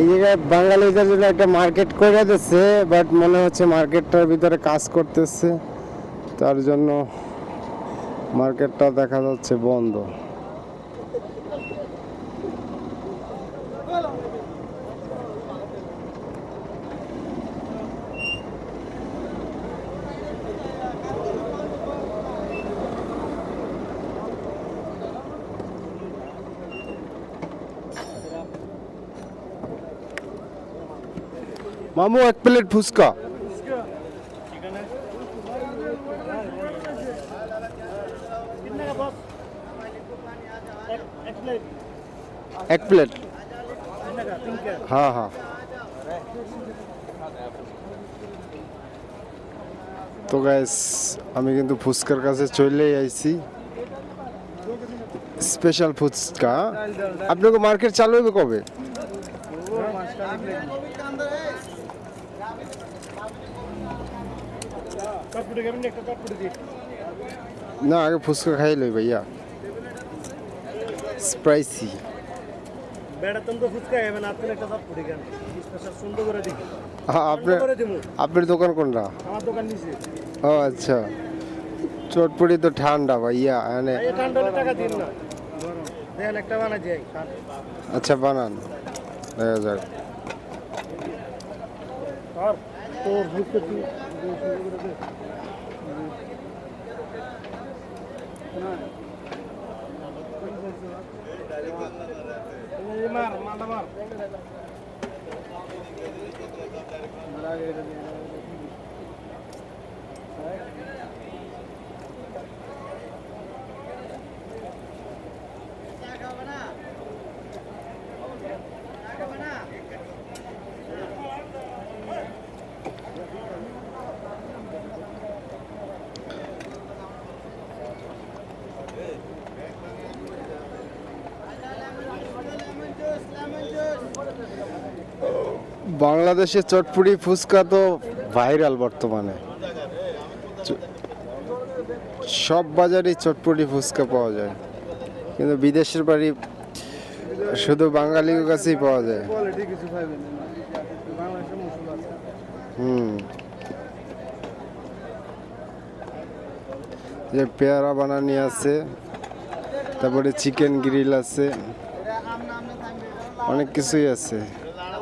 এই জায়গায় বাঙালিদের জন্য একটা মার্কেট করে দিচ্ছে বাট মনে হচ্ছে মার্কেটটার ভিতরে কাজ করতেছে। তার জন্য মার্কেটটা দেখা যাচ্ছে বন্ধ। মামু এক প্লেট ফুচকা এক প্লেট হ্যাঁ হ্যাঁ তো গাইস আমি কিন্তু ফুচকার কাছে চলেই আইছি স্পেশাল ফুচকা আপনাকে মার্কেট চালু হবে কবে না আগে ফুচকা খাই লই ভাইয়া। স্পাইসি আপনার আপনার দোকান কোনটা? ও আচ্ছা। চটপটি তো ঠান্ডা ভাইয়া মানে আচ্ছা বানান। দেখা যাক। আর তোর বুঝতে তুই মার মার বাংলাদেশে চটপটি ফুচকা তো ভাইরাল বর্তমানে। সব বাজারেই চটপটি ফুচকা পাওয়া যায়। কিন্তু বিদেশের বাড়ি শুধু বাঙালির কাছেই পাওয়া যায়। হুম। যে পেয়ারা বানানি আছে, তারপরে চিকেন গ্রিল আছে, অনেক কিছুই আছে।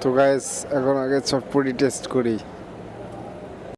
তো গায়েস এখন আগে চটপটি টেস্ট করি।